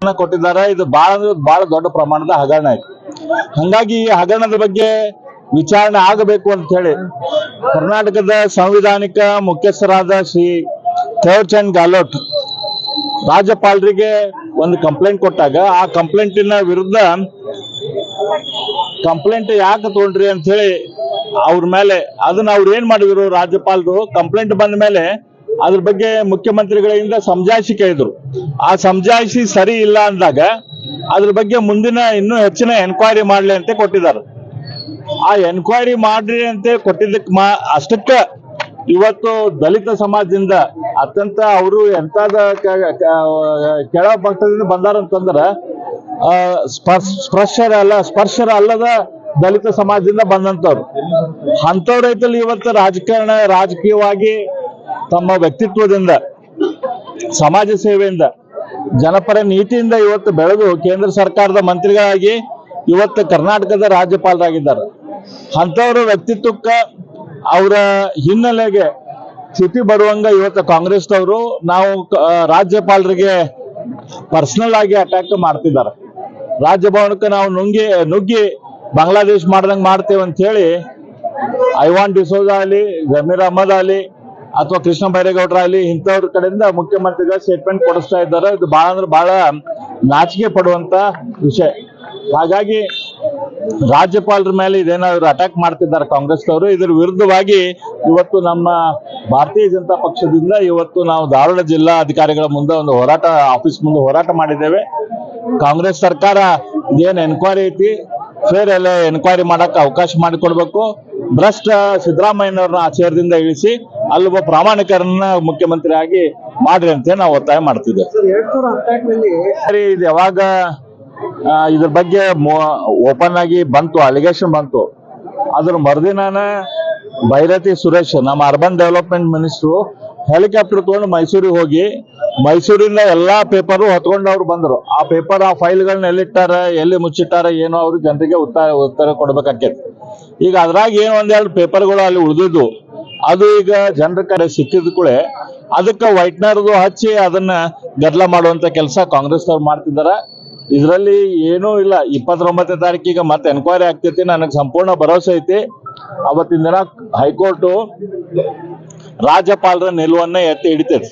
ಕೊಟ್ಟಿದ್ದಾರೆ. ಇದು ಬಹಳ ಬಹಳ ದೊಡ್ಡ ಪ್ರಮಾಣದ ಹಗರಣ ಐತಿ ಹಂಗಾಗಿ ಈ ಹಗರಣದ ಬಗ್ಗೆ ವಿಚಾರಣೆ ಆಗಬೇಕು ಅಂತ ಹೇಳಿ ಕರ್ನಾಟಕದ ಸಂವಿಧಾನಿಕ ಮುಖ್ಯಸ್ಥರಾದ ಶ್ರೀ ಥೇವ್ಚಂದ್ ಗಾಲೋಟ್ ರಾಜ್ಯಪಾಲರಿಗೆ ಒಂದು ಕಂಪ್ಲೇಂಟ್ ಕೊಟ್ಟಾಗ, ಆ ಕಂಪ್ಲೇಂಟಿನ ವಿರುದ್ಧ ಕಂಪ್ಲೇಂಟ್ ಯಾಕೆ ತಗೊಂಡ್ರಿ ಅಂತ ಹೇಳಿ ಅವ್ರ ಮೇಲೆ, ಅದನ್ನ ಅವ್ರು ಏನ್ ಮಾಡಿದ್ರು ರಾಜ್ಯಪಾಲರು? ಕಂಪ್ಲೇಂಟ್ ಬಂದ ಮೇಲೆ ಅದ್ರ ಬಗ್ಗೆ ಮುಖ್ಯಮಂತ್ರಿಗಳಿಂದ ಸಮಜಾಯಿಷಿ ಇದ್ರು ಆ ಸಮಜಾಯಿಷಿ ಸರಿ ಇಲ್ಲ ಅಂದಾಗ ಅದ್ರ ಬಗ್ಗೆ ಮುಂದಿನ ಇನ್ನೂ ಹೆಚ್ಚಿನ ಎನ್ಕ್ವೈರಿ ಮಾಡ್ಲಿ ಅಂತ ಕೊಟ್ಟಿದ್ದಾರೆ. ಆ ಎನ್ಕ್ವೈರಿ ಮಾಡ್ರಿ ಅಂತ ಕೊಟ್ಟಿದ್ದಕ್ಕೆ ಮಾ, ಅಷ್ಟಕ್ಕ ಇವತ್ತು ದಲಿತ ಸಮಾಜದಿಂದ ಅತ್ಯಂತ ಅವರು ಎಂತಾದ ಕೆಳ ಪಕ್ಷದಿಂದ ಬಂದಾರಂತಂದ್ರ ಸ್ಪರ್ಶರ ಅಲ್ಲ, ಸ್ಪರ್ಶರ ಅಲ್ಲದ ದಲಿತ ಸಮಾಜದಿಂದ ಬಂದಂತವ್ರು. ಅಂಥವ್ರ ರೈತಲ್ಲಿ ಇವತ್ತು ರಾಜಕಾರಣ ರಾಜಕೀಯವಾಗಿ ತಮ್ಮ ವ್ಯಕ್ತಿತ್ವದಿಂದ, ಸಮಾಜ ಸೇವೆಯಿಂದ, ಜನಪರ ನೀತಿಯಿಂದ ಇವತ್ತು ಬೆಳೆದು ಕೇಂದ್ರ ಸರ್ಕಾರದ ಮಂತ್ರಿಗಳಾಗಿ ಇವತ್ತು ಕರ್ನಾಟಕದ ರಾಜ್ಯಪಾಲರಾಗಿದ್ದಾರೆ. ಅಂಥವ್ರ ವ್ಯಕ್ತಿತ್ವಕ್ಕ ಅವರ ಹಿನ್ನೆಲೆಗೆ ಸ್ಥಿತಿ ಬರುವಂಗ ಇವತ್ತು ಕಾಂಗ್ರೆಸ್ನವರು ನಾವು ರಾಜ್ಯಪಾಲರಿಗೆ ಪರ್ಸನಲ್ ಆಗಿ ಅಟ್ಯಾಕ್ ಮಾಡ್ತಿದ್ದಾರೆ. ರಾಜಭವನಕ್ಕೆ ನಾವು ನುಂಗಿ, ನುಗ್ಗಿ ಬಾಂಗ್ಲಾದೇಶ್ ಮಾಡ್ದಂಗೆ ಮಾಡ್ತೇವೆ ಅಂತ ಹೇಳಿ ಐವಾನ್ ಡಿಸೋಜಾ ಆಗಲಿ, ಜಮೀರ್ ಅಹಮದ್ ಆಗಲಿ ಅಥವಾ ಕೃಷ್ಣ ಬೈರೇಗೌಡರ ಆಗಲಿ ಇಂಥವ್ರ ಕಡೆಯಿಂದ ಮುಖ್ಯಮಂತ್ರಿಗಳ ಸ್ಟೇಟ್ಮೆಂಟ್ ಕೊಡಿಸ್ತಾ ಇದ್ದಾರೆ. ಇದು ಬಹಳ ಅಂದ್ರೆ ಬಹಳ ನಾಚಿಕೆ ಪಡುವಂತ ವಿಷಯ. ಹಾಗಾಗಿ ರಾಜ್ಯಪಾಲರ ಮೇಲೆ ಇದೇನಾದ್ರು ಅಟ್ಯಾಕ್ ಮಾಡ್ತಿದ್ದಾರೆ ಕಾಂಗ್ರೆಸ್ನವರು, ಇದ್ರ ವಿರುದ್ಧವಾಗಿ ಇವತ್ತು ನಮ್ಮ ಭಾರತೀಯ ಜನತಾ ಪಕ್ಷದಿಂದ ಇವತ್ತು ನಾವು ಧಾರವಾಡ ಜಿಲ್ಲಾ ಅಧಿಕಾರಿಗಳ ಮುಂದೆ ಒಂದು ಹೋರಾಟ ಆಫೀಸ್ ಮುಂದೆ ಹೋರಾಟ ಮಾಡಿದ್ದೇವೆ. ಕಾಂಗ್ರೆಸ್ ಸರ್ಕಾರ ಇದೇನು ಎನ್ಕ್ವೈರಿ ಐತಿ? ಫೇರ್ ಎಲ್ಲ ಎನ್ಕ್ವೈರಿ ಮಾಡಕ್ ಅವಕಾಶ ಮಾಡಿಕೊಡ್ಬೇಕು. ಭ್ರಷ್ಟ ಸಿದ್ದರಾಮಯ್ಯನವ್ರನ್ನ ಆಚಾರದಿಂದ ಚೇರ್ದಿಂದ ಇಳಿಸಿ ಅಲ್ಲೊಬ್ಬ ಪ್ರಾಮಾಣಿಕರನ್ನ ಮುಖ್ಯಮಂತ್ರಿ ಆಗಿ ಮಾಡ್ರಿ ಅಂತ ನಾವು ಒತ್ತಾಯ ಮಾಡ್ತಿದ್ದೇವೆ. ಇದು ಯಾವಾಗ ಇದ್ರ ಬಗ್ಗೆ ಓಪನ್ ಆಗಿ ಬಂತು ಅಲಿಗೇಷನ್ ಬಂತು. ಅದ್ರ ಮರುದಿನಾನ ಭೈರತಿ ಸುರೇಶ್ ನಮ್ಮ ಅರ್ಬನ್ ಡೆವಲಪ್ಮೆಂಟ್ ಮಿನಿಸ್ಟ್ರು ಹೆಲಿಕಾಪ್ಟರ್ ತಗೊಂಡು ಮೈಸೂರಿಗೆ ಹೋಗಿ, ಮೈಸೂರಿಂದ ಎಲ್ಲಾ ಪೇಪರ್ ಹೊತ್ಕೊಂಡು ಅವ್ರು ಬಂದ್ರು. ಆ ಪೇಪರ್ ಆ ಫೈಲ್ಗಳನ್ನ ಎಲ್ಲಿಟ್ಟಾರ, ಎಲ್ಲಿ ಮುಚ್ಚಿಟ್ಟಾರ, ಏನೋ ಅವ್ರು ಜನರಿಗೆ ಉತ್ತರ ಉತ್ತರ ಕೊಡ್ಬೇಕಾಕೇತಿ ಈಗ ಅದ್ರಾಗ ಏನು ಒಂದೆರಡು ಪೇಪರ್ಗಳು ಅಲ್ಲಿ ಉಳಿದಿದ್ದು ಅದು ಈಗ ಜನರ ಕಡೆ ಸಿಕ್ಕಿದ ಕೂಡೇ ಅದಕ್ಕೆ ವೈಟ್ನರ್ದು ಹಚ್ಚಿ ಅದನ್ನ ಗದ್ದಲ ಮಾಡುವಂತ ಕೆಲಸ ಕಾಂಗ್ರೆಸ್ ಅವ್ರು ಮಾಡ್ತಿದಾರ. ಇದರಲ್ಲಿ ಏನೂ ಇಲ್ಲ. ಇಪ್ಪತ್ತೊಂಬತ್ತನೇ ತಾರೀಕಿಗೆ ಮತ್ತೆ ಎನ್ಕ್ವೈರಿ ಆಗ್ತೈತಿ. ನನಗೆ ಸಂಪೂರ್ಣ ಭರವಸೆ ಐತಿ. ಅವತ್ತಿನ ದಿನ ಹೈಕೋರ್ಟ್ ರಾಜ್ಯಪಾಲರ ನಿಲುವನ್ನ ಎತ್ತಿ ಹಿಡಿತೈತಿ